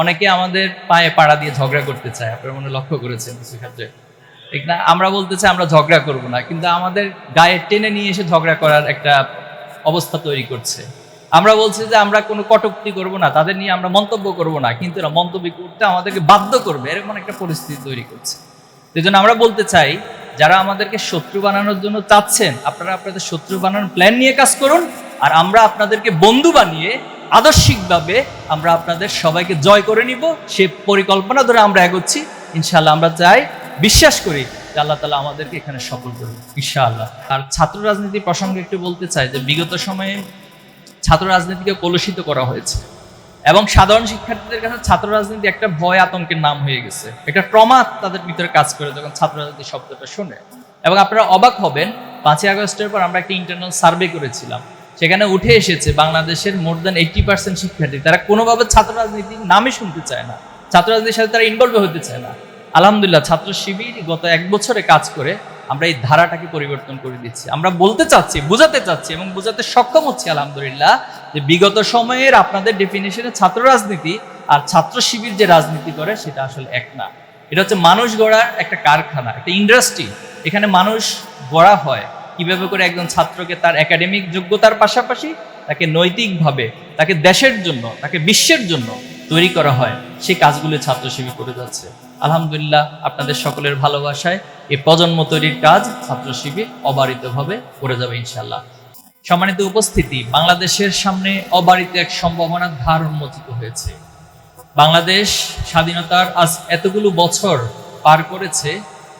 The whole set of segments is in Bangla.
অনেকে আমাদের পায়ে পাড়া দিয়ে ঝগড়া করতে চায়, আপনারা মনে লক্ষ্য করেছেন কিছু ক্ষেত্রে। ঠিক না? আমরা বলতে চাই আমরা ঝগড়া করব না, কিন্তু আমাদের গায়ে টেনে নিয়ে এসে ঝগড়া করার একটা অবস্থা তৈরি করছে। আমরা বলছি যে আমরা কোনো কটুক্তি করব না, তাদের নিয়ে আমরা মন্তব্য করব না, কিন্তু এরা মন্তব্য করতে আমাদেরকে বাধ্য করবে, এরকম একটা পরিস্থিতি তৈরি করছে। এই জন্য আমরা বলতে চাই, যারা আমাদেরকে শত্রু বানানোর জন্য চাচ্ছেন, আপনারা আপনাদের শত্রু বানানোর প্ল্যান নিয়ে কাজ করুন, আর আমরা আপনাদেরকে বন্ধু বানিয়ে আদর্শিকভাবে আমরা আপনাদের সবাইকে জয় করে নিব। সে পরিকল্পনা ধরে আমরা এগোচ্ছি। ইনশাআল্লাহ আমরা চাই, বিশ্বাস করি যে আল্লাহ তালা আমাদেরকে এখানে সফল করবে ইনশাআল্লাহ। আর ছাত্র রাজনীতি প্রসঙ্গে একটু বলতে চাই যে বিগত সময়ে ছাত্র রাজনীতিকে কলুষিত করা হয়েছে এবং সাধারণ শিক্ষার্থীদের কাছে ছাত্র রাজনীতি একটা ভয় আতঙ্কের নাম হয়ে গেছে। একটা ট্রমা তাদের ভিতরে কাজ করে যখন ছাত্র রাজনীতি শব্দটা শুনে। এবং আপনারা অবাক হবেন, পাঁচই আগস্টের পর আমরা একটা ইন্টারনাল সার্ভে করেছিলাম। সেখানে উঠে এসেছে বাংলাদেশের মোর দ্যান এইটি পার্সেন্ট শিক্ষার্থী। তারা কোনোভাবে ছাত্র রাজনীতির নামই শুনতে চায় না। ছাত্র রাজনীতির সাথে তারা ইনভলভ হতে চায় না। আলহামদুলিল্লাহ, ছাত্র শিবির গত এক বছরে কাজ করে আমরা এই ধারাটাকে পরিবর্তন করে দিচ্ছি। আমরা বলতে চাচ্ছি, বোঝাতে চাচ্ছি এবং বোঝাতে সক্ষম হচ্ছি আলহামদুলিল্লাহ যে বিগত সময়ের আপনাদের ডেফিনেশনে ছাত্র রাজনীতি আর ছাত্র শিবির যে রাজনীতি করে সেটা আসলে এক না। এটা হচ্ছে মানুষ গড়ার একটা কারখানা, একটা ইন্ডাস্ট্রি এখানে মানুষ গড়া হয় কীভাবে করে একজন ছাত্রকে তার একাডেমিক যোগ্যতার পাশাপাশি তাকে নৈতিকভাবে, তাকে দেশের জন্য, তাকে বিশ্বের জন্য তৈরি করা হয়, সেই কাজগুলো ছাত্র শিবির করে যাচ্ছে। আলহামদুলিল্লাহ, আপনাদের সকলের ভালোবাসায় এই প্রজন্ম তৈরির কাজ ছাত্র শিবির অবারিতভাবে করে যাবে ইনশাল্লাহ সম্মানিত উপস্থিতি, বাংলাদেশের সামনে অবারিত এক সম্ভাবনার ধার উন্মোচিত হয়েছে। বাংলাদেশ স্বাধীনতার আজ এতগুলো বছর পার করেছে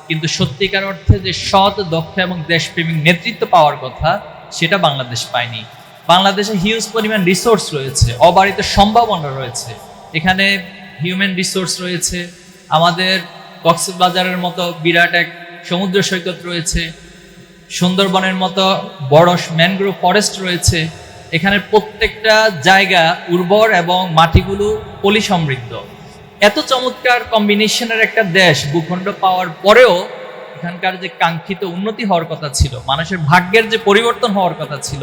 কিন্তু সত্যিকার অর্থে যে সৎ, দক্ষ এবং দেশপ্রেমিক নেতৃত্ব পাওয়ার কথা, সেটা বাংলাদেশ পায়নি। বাংলাদেশে হিউজ পরিমাণ রিসোর্স রয়েছে, অবারিত সম্ভাবনা রয়েছে। এখানে হিউম্যান রিসোর্স রয়েছে, আমাদের কক্সবাজারের মতো বিরাট এক সমুদ্র সৈকত রয়েছে, সুন্দরবনের মতো বড় ম্যানগ্রোভ ফরেস্ট রয়েছে, এখানে প্রত্যেকটা জায়গা উর্বর এবং মাটিগুলো পলি সমৃদ্ধ এত চমৎকার কম্বিনেশনের একটা দেশ ভূখণ্ড পাওয়ার পরেও এখানকার যে কাঙ্ক্ষিত উন্নতি হওয়ার কথা ছিল, মানুষের ভাগ্যের যে পরিবর্তন হওয়ার কথা ছিল,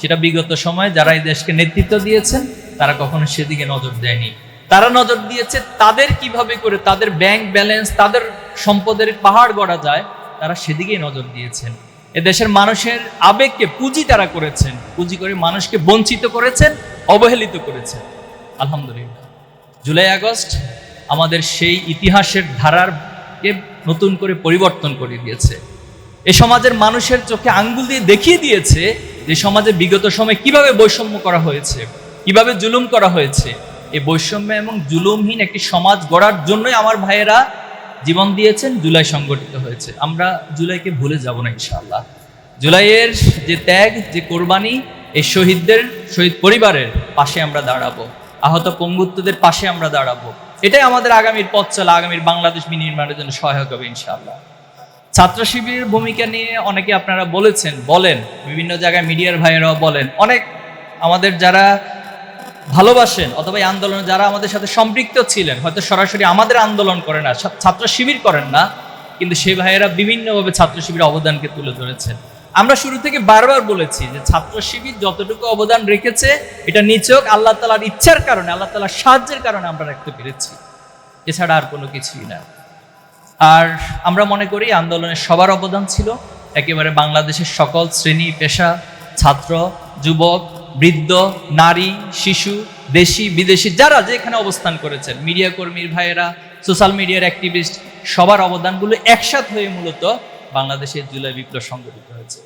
সেটা বিগত সময়ে যারা এই দেশকে নেতৃত্ব দিয়েছেন, তারা কখনো সেদিকে নজর দেয়নি। তারা নজর দিয়েছে তাদের কীভাবে করে তাদের ব্যাংক ব্যালেন্স তাদের সম্পদের পাহাড় গড়া যায়, তারা সেদিকেই নজর দিয়েছেন। এ দেশের মানুষের আবেগকে পুঁজি তারা করেছেন, পুঁজি করে মানুষকে বঞ্চিত করেছেন, অবহেলিত করেছেন। আলহামদুলিল্লাহ। জুলাই আগস্ট আমাদের সেই ইতিহাসের ধারারকে নতুন করে পরিবর্তন করে দিয়েছে। এ সমাজের মানুষের চোখে আঙ্গুল দিয়ে দেখিয়ে দিয়েছে যে সমাজে বিগত সময় কীভাবে বৈষম্য করা হয়েছে, কীভাবে জুলুম করা হয়েছে। এই বৈষম্য এবং জুলুমহীন একটি সমাজ গড়ার জন্যই আমার ভাইয়েরা জীবন দিয়েছেন, জুলাই সংগঠিত হয়েছে। আমরা জুলাইকে ভুলে যাব না ইনশাআল্লাহ। জুলাইয়ের যে ত্যাগ, যে কোরবানি, এই শহীদদের, শহীদ পরিবারের পাশে আমরা দাঁড়াবো। আহত পঙ্গুত্বদের পাশে আমরা দাঁড়াবো। এটাই আমাদের আগামীর পথ চলা, আগামীর বাংলাদেশ বিনির্মাণের জন্য সহায়ক হবে ইনশাআল্লাহ। ছাত্র শিবিরের ভূমিকা নিয়ে অনেকে আপনারা বলেছেন, বলেন, বিভিন্ন জায়গায় মিডিয়ার ভাইয়েরাও বলেন। অনেক আমাদের যারা ভালোবাসেন অথবা আন্দোলনে যারা আমাদের সাথে সম্পৃক্ত ছিলেন, হয়তো সরাসরি আমাদের আন্দোলন করে না ছাত্র শিবির করেন না, কিন্তু সেই ভাইয়েরা বিভিন্নভাবে ছাত্র শিবিরের অবদানকে তুলে ধরেছেন। আমরা শুরু থেকে বারবার বলেছি যে ছাত্র শিবির যতটুকু অবদান রেখেছে, এটা নিচক, আল্লাহ তালার ইচ্ছার কারণে, আল্লাহ তালার সাহায্যের কারণে আমরা রাখতে পেরেছি। এছাড়া আর কোনো কিছুই না। আর আমরা মনে করি আন্দোলনের সবার অবদান ছিল। একেবারে বাংলাদেশের সকল শ্রেণি, পেশা, ছাত্র, যুবক, বৃদ্ধ, নারী, শিশু, দেশি, বিদেশি, যারা যেখানে অবস্থান করেছেন, মিডিয়া কর্মীর ভাইয়েরা, সোশ্যাল মিডিয়ার অ্যাক্টিভিস্ট, সবার অবদানগুলো একসাথ হয়ে মূলত বাংলাদেশের জুলাই বিপ্লব সংগঠিত হয়েছে।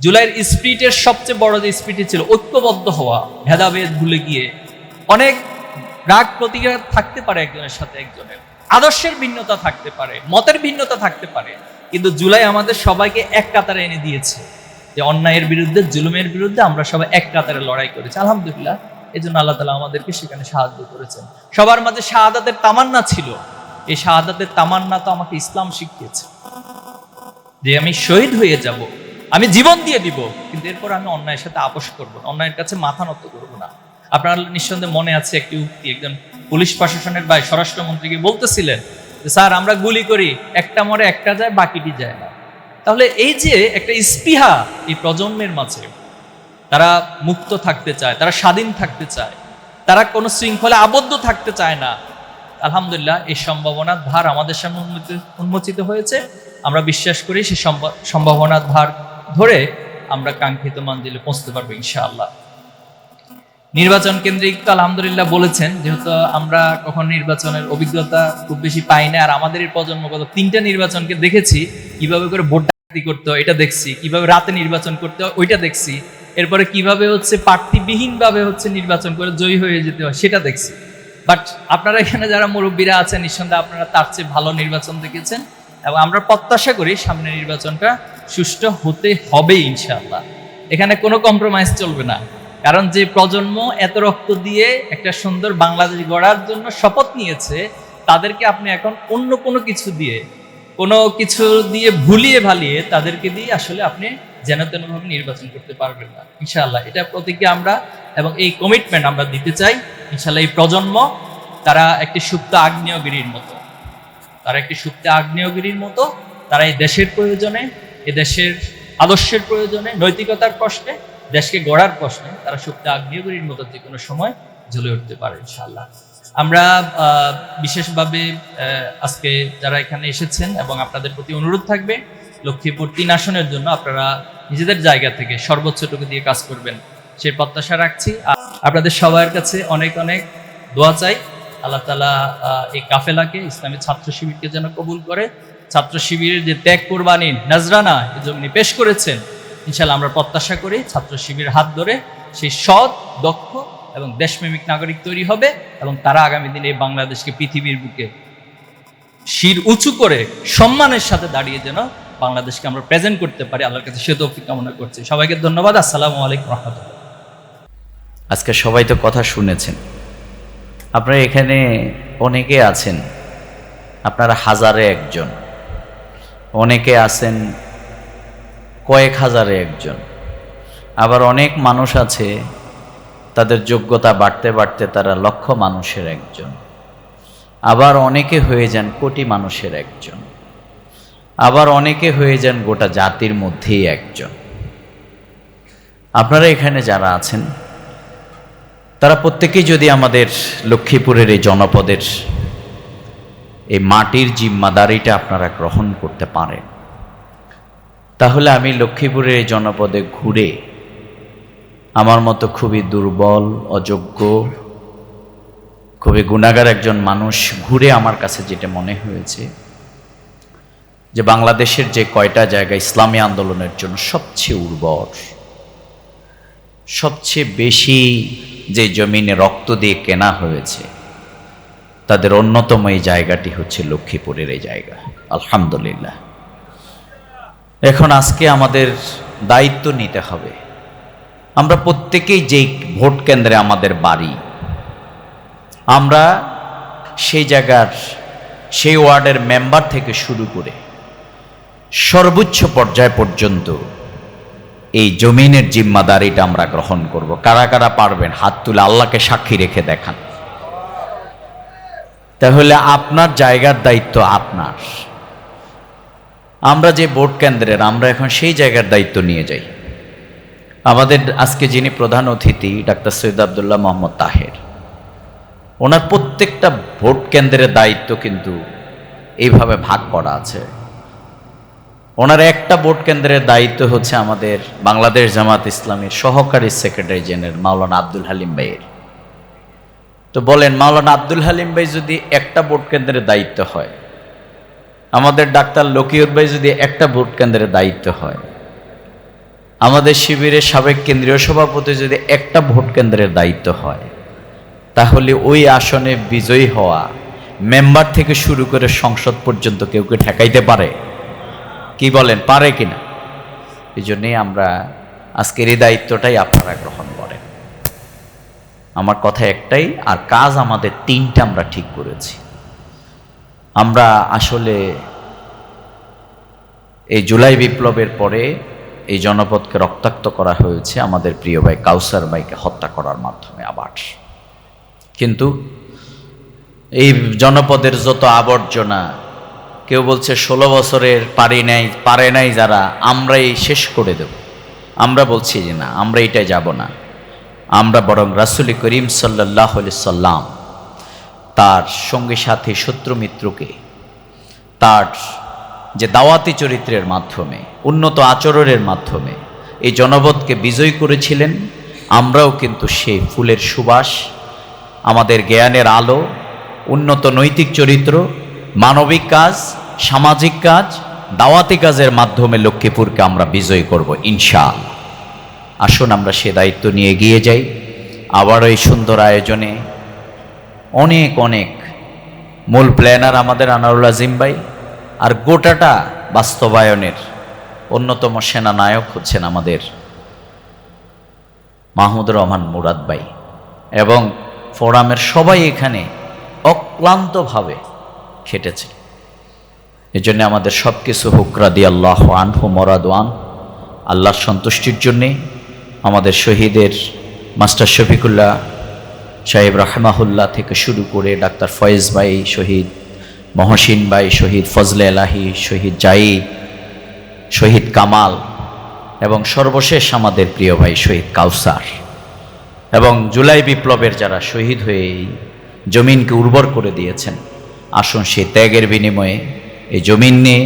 জুলাইয়ের স্পিরিটের সবচেয়ে বড় যে স্পিরিট ছিল ঐক্যবদ্ধ হওয়া, ভেদাভেদ ভুলে গিয়ে অনেক রাগ প্রতিঘাত থাকতে পারে একজনের সাথে একজনের। আদর্শের ভিন্নতা থাকতে পারে, মতের ভিন্নতা থাকতে পারে। কিন্তু জুলাই আমাদের সবাইকে এক কাতারে এনে দিয়েছে যে অন্যায়ের বিরুদ্ধে, জুলুমের বিরুদ্ধে আমরা সবাই এক কাতারে লড়াই করেছি। আলহামদুলিল্লাহ এই জন্য আল্লাহ তালা আমাদেরকে সেখানে সাহায্য করেছেন। সবার মাঝে শাহাদাতের তামান্না ছিল। এই শাহাদাতের তামান্না তো আমাকে ইসলাম শিখিয়েছে। যে আমি শহীদ হয়ে যাব, আমি জীবন দিয়ে দিব, কিন্তু এরপর আমি অন্যায়ের সাথে আপোষ করব অন্যায়ের কাছে মাথা নত করব না। আপনার নিঃসন্দেহে মনে আছে একটি উক্তি, একজন পুলিশ প্রশাসনের ভাই স্বরাষ্ট্রমন্ত্রীকে বলতেছিলেন যে, স্যার, আমরা গুলি করি, একটা মরে একটা যায়, বাকিটি যায় না। তাহলে এই যে একটা স্পৃহা এই প্রজন্মের মাঝে, তারা মুক্ত থাকতে চায়, তারা স্বাধীন থাকতে চায়, তারা কোনো শৃঙ্খলা আবদ্ধ থাকতে চায় না, আলহামদুলিল্লাহ এই সম্ভাবনার ধার আমাদের সামনে উন্মোচিত হয়েছে। আমরা বিশ্বাস করি সম্ভা- সম্ভাবনার ধার ধরে আমরা কাঙ্ক্ষিত মঞ্জিলে পৌঁছতে পারব ইনশাআল্লাহ। নির্বাচন কেন্দ্রিক তো আলহামদুলিল্লাহ বলেছেন, যেহেতু আমরা কখন নির্বাচনের অভিজ্ঞতা খুব বেশি পাই না, আর আমাদের এই প্রজন্মগত তিনটা নির্বাচনকে দেখেছি, কীভাবে করে ভোট ডাকাতি করতে হয় এটা দেখছি, কীভাবে রাতে নির্বাচন করতে হয় ওইটা দেখছি, এরপরে কীভাবে হচ্ছে প্রার্থীবিহীনভাবে হচ্ছে নির্বাচন করে জয়ী হয়ে যেতে হয় সেটা দেখছি। বাট আপনারা এখানে যারা মুরব্বীরা আছেন, নিঃসন্দেহে আপনারা তার চেয়ে ভালো নির্বাচন দেখেছেন। এবং আমরা প্রত্যাশা করি সামনে নির্বাচনটা সুষ্ঠু হতে হবে ইনশাআল্লাহ। এখানে কোনো কম্প্রোমাইজ চলবে না। কারণ যে প্রজন্ম এত রক্ত দিয়ে একটা সুন্দর বাংলাদেশ গড়ার জন্য শপথ নিয়েছে, তাদেরকে আপনি এখন অন্য কোনো কিছু দিয়ে, কোনো কিছু দিয়ে ভুলিয়ে ভালিয়ে তাদেরকে দিয়ে আসলে আপনি যেন তেনভাবে নির্বাচন করতে পারবেন না। ইনশাআল্লাহ এটা প্রতিজ্ঞা আমরা এবং এই কমিটমেন্ট আমরা দিতে চাই। ইনশাআল্লাহ এই প্রজন্ম, তারা একটি সুপ্ত আগ্নেয়গিরির মতো। তারা একটি সুপ্ত আগ্নেয়গিরির মতো, তারা এই দেশের প্রয়োজনে, এ দেশের আদর্শের প্রয়োজনে, নৈতিকতার প্রশ্নে, দেশকে গড়ার প্রশ্নে তারা সুপ্ত আগ্নেয়গিরির মতো যে কোনো সময় জ্বলে উঠতে পারে, ইনশাআল্লাহ। আমরা বিশেষভাবে আজকে যারা এখানে এসেছেন এবং আপনাদের প্রতি অনুরোধ থাকবে, লক্ষ্মীপুর তিন আসনের জন্য আপনারা নিজেদের জায়গা থেকে সর্বোচ্চটুকু দিয়ে কাজ করবেন, সেই প্রত্যাশা রাখছি। আপনাদের সবার কাছে অনেক অনেক দোয়া চাই। আল্লাহ তালা এই কাফেলাকে ইসলামী ছাত্র শিবিরকে যেন কবুল করে। ছাত্র শিবিরের যে ত্যাগ কোরবানি, নাজরানা জমি পেশ করেছেন। ইনশাল্লাহ আমরা প্রত্যাশা করি ছাত্র শিবির হাত ধরে সেই সৎ, দক্ষ এবং দেশপ্রেমিক নাগরিক তৈরি হবে এবং তারা আগামী দিনে এই বাংলাদেশকে পৃথিবীর বুকে শির উঁচু করে সম্মানের সাথে দাঁড়িয়ে যেন বাংলাদেশকে আমরা প্রেজেন্ট করতে পারি। আল্লাহর কাছে সে তৌফিক কামনা করছি। সবাইকে ধন্যবাদ। আসসালামু আলাইকুম রহমতুল্লাহ। আজকে সবাই তো কথা শুনেছেন। আপনারা এখানে অনেকে আছেন, আপনারা হাজারে একজন। অনেকে আছেন কয়েক হাজারে একজন। আবার অনেক মানুষ আছে, তাদের যোগ্যতা বাড়তে বাড়তে তারা লক্ষ মানুষের একজন। আবার অনেকে হয়ে যান কোটি মানুষের একজন। আবার অনেকে হয়ে যান গোটা জাতির মধ্যেই একজন। আপনারা এখানে যারা আছেন তারা প্রত্যেকেই যদি আমাদের লক্ষ্মীপুরের এই জনপদের এই মাটির জিম্মাদারিটা আপনারা গ্রহণ করতে পারেন, তাহলে আমি লক্ষ্মীপুরের এই জনপদে ঘুরে আমার মতো খুবই দুর্বল, অযোগ্য, খুবই গুণাগার একজন মানুষ ঘুরে আমার কাছে যেটা মনে হয়েছে, যে বাংলাদেশের যে কয়টা জায়গা ইসলামী আন্দোলনের জন্য সবচেয়ে উর্বর, সবচেয়ে বেশি যে জমিনে রক্ত দিয়ে কেনা হয়েছে, তাদের অন্যতম এই জায়গাটি হচ্ছে লক্ষ্মীপুরের এই জায়গা। আলহামদুলিল্লাহ। এখন আজকে আমাদের দায়িত্ব নিতে হবে। আমরা প্রত্যেকেই যেই ভোট কেন্দ্রে আমাদের বাড়ি, আমরা সেই জায়গার, সেই ওয়ার্ডের মেম্বার থেকে শুরু করে সর্বোচ্চ পর্যায় পর্যন্ত এই জমিনের জিম্মাদারিটা আমরা গ্রহণ করব। কারা কারা পারবেন? হাত তুলে আল্লাহকে সাক্ষী রেখে দেখান। তাহলে আপনার জায়গার দায়িত্ব আপনার। আমরা যে ভোট কেন্দ্রের, আমরা এখন সেই জায়গার দায়িত্ব নিয়ে যাই। আমাদের আজকে যিনি প্রধান অতিথি, ডাক্তার সৈয়দ আবদুল্লাহ মোহাম্মদ তাহের, ওনার প্রত্যেকটা ভোট কেন্দ্রের দায়িত্ব কিন্তু এইভাবে ভাগ করা আছে। ওনার একটা ভোট কেন্দ্রের দায়িত্ব হচ্ছে আমাদের বাংলাদেশ জামাত ইসলামের সহকারী সেক্রেটারি জেনারেল মাওলানা আব্দুল হালিম ভাইয়ের। তো বলেন, মাওলানা আব্দুল হালিম ভাই যদি একটা ভোট কেন্দ্রের দায়িত্ব হয়, আমাদের ডাক্তার লকিউর ভাই যদি একটা ভোট কেন্দ্রের দায়িত্ব হয়, আমাদের শিবিরের সাবেক কেন্দ্রীয় সভাপতি যদি একটা ভোট কেন্দ্রের দায়িত্ব হয়, তাহলে ওই আসনে বিজয়ী হওয়া, মেম্বার থেকে শুরু করে সংসদ পর্যন্ত কেউ কেউ ঠেকাইতে পারে? কি বলেন, পারে কিনা এই জন্যেই আমরা আজকের এই দায়িত্বটাই আপনারা গ্রহণ করেন। আমার কথা একটাই, আর কাজ আমাদের তিনটা আমরা ঠিক করেছি। আমরা আসলে এই জুলাই বিপ্লবের পরে এই জনপদকে রক্তাক্ত করা হয়েছে আমাদের প্রিয় ভাই কাউসার ভাইকে হত্যা করার মাধ্যমে আবার। কিন্তু এই জনপদের যত আবর্জনা কেউ বলছে, ষোলো বছরের পারি নাই, পারে নাই যারা, আমরাই শেষ করে দেব। আমরা বলছি যে না, আমরা এটাই যাব না। আমরা বরং রাসুলি করিম সাল্লাহ সাল্লাম তার সঙ্গী সাথে, শত্রু মিত্রকে তার যে দাওয়াতি চরিত্রের মাধ্যমে, উন্নত আচরণের মাধ্যমে এই জনপদকে বিজয় করেছিলেন, আমরাও কিন্তু সেই ফুলের সুবাস, আমাদের জ্ঞানের আলো, উন্নত নৈতিক চরিত্র মানবিক কাজ, সামাজিক কাজ, দাওয়াতি কাজের মাধ্যমে লক্ষ্মীপুরকে আমরা বিজয় করব, ইনশাআল্লাহ। আসুন আমরা সে দায়িত্ব নিয়ে এগিয়ে যাই। আবারও এই সুন্দর আয়োজনে অনেক অনেক মূল প্ল্যানার আমাদের আনারুল আজিম ভাই আর গোটাটা বাস্তবায়নের অন্যতম সেনানায়ক হচ্ছেন আমাদের মাহমুদুর রহমান মুরাদ ভাই। এবং ফোরামের সবাই এখানে অক্লান্তভাবে খেটেছে। এজন্য আমাদের সব কিছু হুকরা দিয়ে আল্লাহ আনহু মরাদওয়ান, আল্লাহর সন্তুষ্টির জন্যে আমাদের শহীদের মাস্টার শফিকুল্লাহ সাহেব রাহমাহুল্লাহ থেকে শুরু করে ডাক্তার ফয়েজ ভাই শহীদ, মহসিন ভাই শহীদ, ফজলে এলাহি শহীদ জাইদ শহীদ কামাল এবং সর্বশেষ আমাদের প্রিয় ভাই শহীদ কাউসার এবং জুলাই বিপ্লবের যারা শহীদ হয়ে জমিনকে উর্বর করে দিয়েছেন আসুন সেই ত্যাগের বিনিময়ে এই জমিন নিয়ে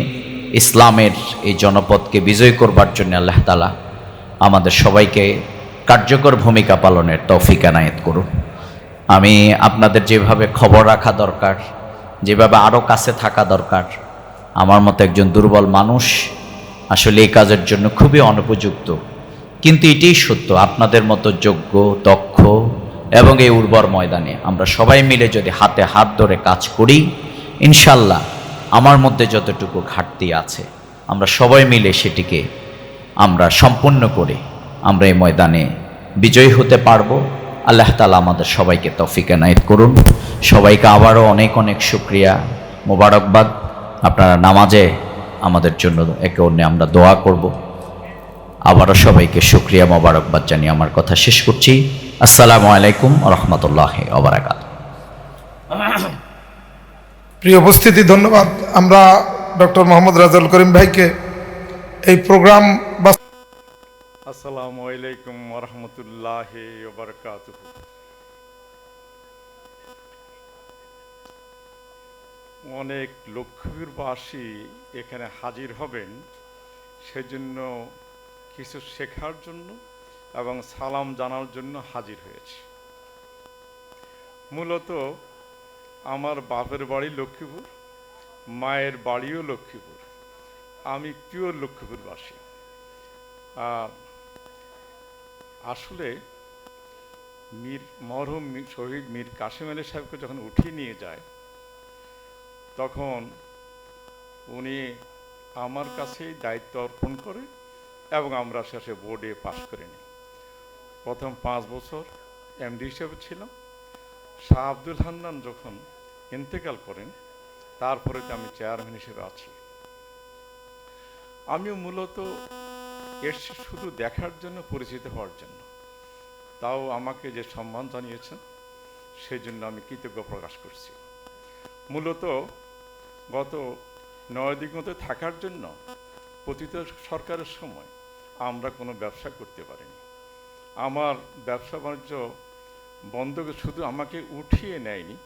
ইসলামের এই জনপদকে বিজয় করবার জন্য আল্লাহ তালা আমাদের সবাইকে কার্যকর ভূমিকা পালনের তৌফিক এনায়েত করুন। আমি আপনাদের যেভাবে খবর রাখা দরকার, যেভাবে আরও কাছে থাকা দরকার, আমার মতো একজন দুর্বল মানুষ আসলে এই কাজের জন্য খুবই অনুপযুক্ত। কিন্তু এটাই সত্য, আপনাদের মতো যোগ্য, দক্ষ এবং এই উর্বর ময়দানে আমরা সবাই মিলে যদি হাতে হাত ধরে কাজ করি, ইনশাল্লাহ আমার মধ্যে যতটুকু ঘাটতি আছে, আমরা সবাই মিলে সেটিকে আমরা সম্পূর্ণ করে আমরা এই ময়দানে বিজয়ী হতে পারব। আল্লাহ তালা আমাদের সবাইকে তৌফিক এনায়েত করুন। সবাইকে আবারও অনেক অনেক শুক্রিয়া, মোবারকবাদ। আপনারা নামাজে আমাদের জন্য একে অন্যে আমরা দোয়া করব। আবারও সবাইকে শুক্রিয়া, মোবারকবাদ জানিয়ে আমার কথা শেষ করছি। আসসালামু আলাইকুম রহমতুল্লাহ ওবরাকাত। প্রিয় উপস্থিতি ধন্যবাদ। আমরা ডক্টর মোহাম্মদ রাজাল করিম ভাইকে এই প্রোগ্রাম আসসালামু আলাইকুম ওরহমতুল্লাহ ওবরকাত অনেক লক্ষ্মীরবাসী এখানে হাজির হবেন সেজন্য কিছু শেখার জন্য এবং সালাম জানার জন্য হাজির হয়েছি। মূলত আমার বাপের বাড়ি লক্ষ্মীপুর, মায়ের বাড়িও লক্ষ্মীপুর। আমি পিওর লক্ষ্মীপুরবাসী। আসলে মীর, মরহুম শহীদ মীর কাশিম আলী সাহেবকে যখন উঠিয়ে নিয়ে যায়, তখন উনি আমার কাছেই দায়িত্ব অর্পণ করে এবং আমরা শেষে বোর্ডে পাশ করে নিই। প্রথম পাঁচ বছর এমডি হিসেবে ছিলাম। শাহ আব্দুল হান্নান যখন ইন্তেকাল করেন, তারপরে তো আমি চেয়ারম্যান হিসেবে আছি। আমিও মূলত এসছি শুধু দেখার জন্য পরিচিত হওয়ার জন্য। তাও আমাকে যে সম্মান জানিয়েছেন সেই জন্য আমি কৃতজ্ঞ প্রকাশ করছি। মূলত গত নয় দিগন্তে থাকার জন্য পতিত সরকারের সময় আমরা কোনো ব্যবসা করতে পারিনি। আমার ব্যবসা বাণিজ্য বন্ধ করে শুধু আমাকে উঠিয়ে নেয়নি,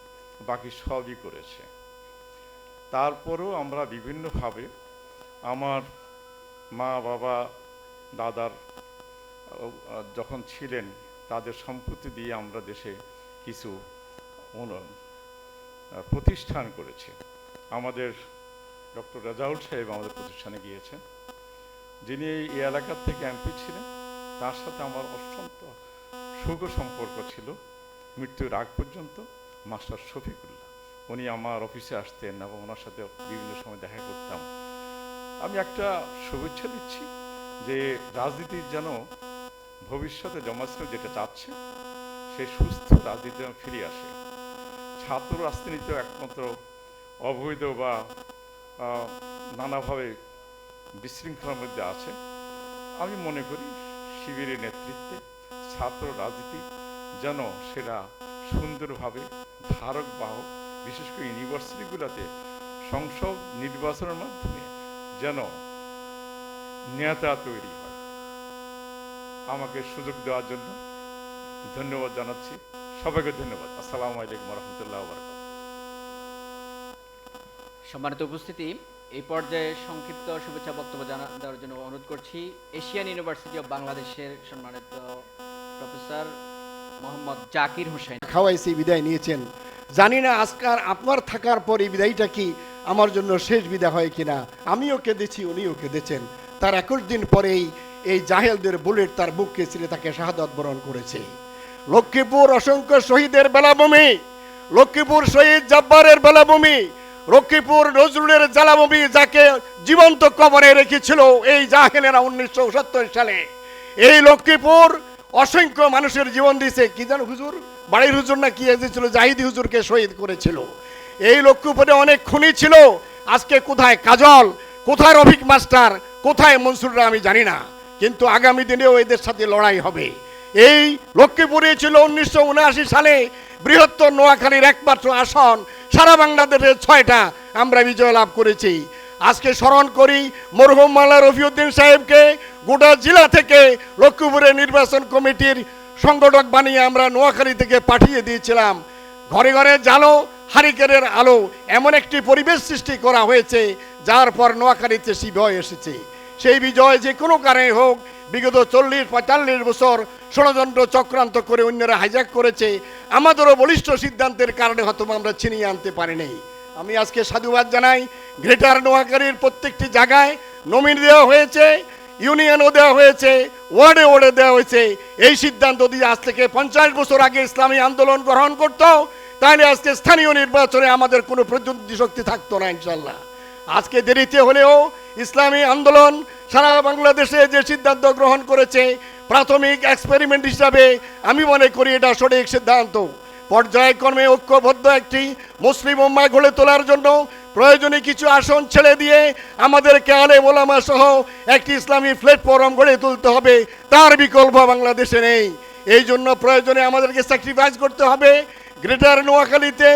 বাকি সবই করেছে। তারপরেও আমরা বিভিন্নভাবে আমার মা, বাবা, দাদার যখন ছিলেন, তাদের সম্পত্তি দিয়ে আমরা দেশে কিছু প্রতিষ্ঠান করেছি। আমাদের ডক্টর রাজাউল সাহেব আমাদের প্রতিষ্ঠানে গিয়েছেন। যিনি এই এলাকার থেকে এমপি ছিলেন তার সাথে আমার অত্যন্ত সুখ সম্পর্ক ছিল। মৃত্যুর আগ পর্যন্ত মাস্টার শফিকুল্লাহ। উনি আমার অফিসে আসতেন এবং ওনার সাথে বিভিন্ন সময় দেখা করতাম। আমি একটা শুভেচ্ছা দিচ্ছি যে রাজনীতির যেন ভবিষ্যতে জমাশ্রম যেটা চাচ্ছে, সেই সুস্থ রাজনীতি যেন ফিরে আসে। ছাত্র রাজনীতিও একমাত্র অবৈধ বা নানাভাবে বিশৃঙ্খলার মধ্যে আছে। আমি মনে করি শিবিরের নেতৃত্বে ছাত্র রাজনীতি যেন সেটা সুন্দরভাবে ধারক বাহক, বিশেষ করে ইউনিভার্সিটিগুলোতে সংসদ নির্বাচনের মাধ্যমে যেন নেতা তৈরি হয়। আমাকে সুযোগ দেওয়ার জন্য ধন্যবাদ জানাচ্ছি। সবাইকে ধন্যবাদ। আসসালামু আলাইকুম রহমতুল্লাহ সম্মানিত উপস্থিতি এই পর্যায়ে সংক্ষিপ্ত শুভেচ্ছা বক্তব্য জানা, দেওয়ার জন্য অনুরোধ করছি। এশিয়ান ইউনিভার্সিটি অফ বাংলাদেশের সম্মানিত প্রফেসর মোহাম্মদ জাকির হোসেন। খাওয়াইছি, বিদায় নিয়েছেন। জানি না আজকার আপনার থাকার পর এই বিদায়টা কি আমার জন্য শেষ বিদায় হয় কিনা। আমিও কেঁদেছি, উনিও কেঁদেছেন। তার একুশ দিন পরেই এই জাহেলদের বুলেট তার বুককে ছিঁড়ে তাকে শাহাদত বরণ করেছে। লক্ষ্মীপুর অসংখ্য শহীদের বেলাভূমি, লক্ষ্মীপুর শহীদ জব্বারের বেলাভূমি লক্ষ্মীপুর নজরুলের জ্বালাভূমি যাকে জীবন্ত কবরে রেখেছিল এই জাহেলেরা উনিশশো সত্তর সালে। এই লক্ষ্মীপুর অসংখ্য মানুষের জীবন দিয়েছে কি জানো হুজুর? বাড়ির হুজুর না কি এসেছিল? জাহিদি হুজুরকে শহীদ করেছিল। এই লক্ষ্মীপুরে অনেক খুনি ছিল। আজকে কোথায় কাজল? কোথায় রফিক মাস্টার? কোথায় মনসুররা আমি জানি না। কিন্তু আগামী দিনেও এদের সাথে লড়াই হবে। এই লক্ষ্মীপুরে ছিল উনিশশো উনআশি সালে বৃহত্তর নোয়াখালীর একমাত্র আসন। সারা বাংলাদেশের ছয়টা আমরা বিজয় লাভ করেছি। আজকে স্মরণ করি মরহুম মাল্লা রফিউদ্দিন সাহেবকে, গোটা জেলা থেকে লক্ষ্মীপুরে নির্বাচন কমিটির সংগঠক বানিয়ে আমরা নোয়াখালী থেকে পাঠিয়ে দিয়েছিলাম। ঘরে ঘরে জালো হারিকেনের আলো, এমন একটি পরিবেশ সৃষ্টি করা হয়েছে, যার পর নোয়াখালীতে বিজয় এসেছে। সেই বিজয় যে কোনো কারণে হোক, বিগত চল্লিশ, পঁয়তাল্লিশ বছর ষড়যন্ত্র চক্রান্ত করে অন্যরা হাইজ্যাক করেছে, আমাদেরও বলিষ্ঠ সিদ্ধান্তের কারণে হয়তো আমরা ছিনিয়ে আনতে পারিনি। আমি আজকে সাধুবাদ জানাই, গ্রেটার নোয়াখালীর প্রত্যেকটি জায়গায় নমিনি দেওয়া হয়েছে ইউনিয়নও দেওয়া হয়েছে ওয়ার্ডে ওয়ার্ডে দেওয়া হয়েছে। এই সিদ্ধান্ত দিয়ে আজ থেকে পঞ্চাশ বছর আগে ইসলামী আন্দোলন গ্রহণ করত, তাহলে আজকে স্থানীয় নির্বাচনে আমাদের কোনো প্রতিনিধি শক্তি থাকতো না ইনশাল্লাহ আজকে দেরিতে হলেও ইসলামী আন্দোলন সারা বাংলাদেশে যে সিদ্ধান্ত গ্রহণ করেছে, প্রাথমিক এক্সপেরিমেন্ট হিসাবে আমি মনে করি এটা সঠিক সিদ্ধান্ত। পর্যায়ক্রমে ঐক্যবদ্ধ একটি মুসলিম উম্মা গড়ে তোলার জন্য প্রয়োজনে কিছু আসন ছেড়ে দিয়ে আমাদের কেয়ালে ওলামা সহ একটি ইসলামী প্ল্যাটফর্ম গড়ে তুলতে হবে। তার বিকল্প বাংলাদেশে নেই। এই জন্য প্রয়োজনে আমাদেরকে স্যাক্রিফাইস করতে হবে। গ্রেটার নোয়াখালীতে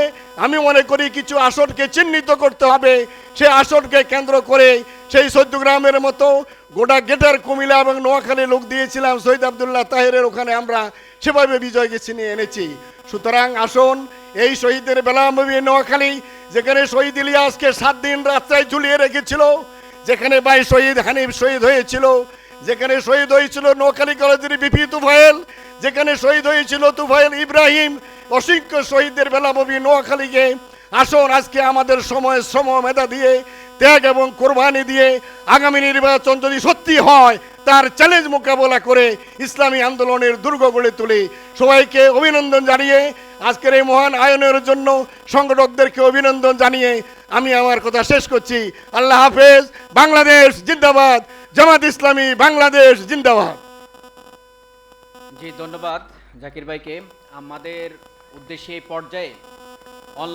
আমি মনে করি কিছু আসনকে চিহ্নিত করতে হবে। সেই আসনকে কেন্দ্র করে সেই চৌদ্দগ্রামের মতো গোটা গেটার কুমিল্লা এবং নোয়াখালী লোক দিয়েছিলাম, শহীদ আবদুল্লাহ তাহেরের ওখানে আমরা সেভাবে বিজয়কে ছিনিয়ে এনেছি। সুতরাং আসুন, এই শহীদের বেলামবী নোয়াখালী, যেখানে শহীদ ইলিয়াসকে সাত দিন রাস্তায় ঝুলিয়ে রেখেছিল, যেখানে বাই শহীদ হানিফ শহীদ হয়েছিল, যেখানে শহীদ হয়েছিল নোয়াখালী কলেজের বিপি তুফাইল যেখানে শহীদ হয়েছিল তুফাইল ইব্রাহিম অসংখ্য শহীদদের বেলাভূমি নোয়াখালীকে, আসুন আজকে আমাদের সময় শ্রম মেধা দিয়ে, ত্যাগ এবং কোরবানি দিয়ে আগামী নির্বাচন যদি সত্যি হয়, তার চ্যালেঞ্জ মোকাবেলা করে ইসলামী আন্দোলনের দুর্গ গড়ে তুলে। সবাইকে অভিনন্দন জানিয়ে আজকের এই মহান আয়নের জন্য সংগঠকদেরকে অভিনন্দন জানিয়ে আমি আমার কথা শেষ করছি। আল্লাহ হাফেজ, বাংলাদেশ জিন্দাবাদ, জামাত ইসলামী, বাংলাদেশ জিন্দাবাদ। জি, ধন্যবাদ জাকির ভাইকে। আমাদের উদ্দেশ্যে এই পর্যায়ে অনলাইন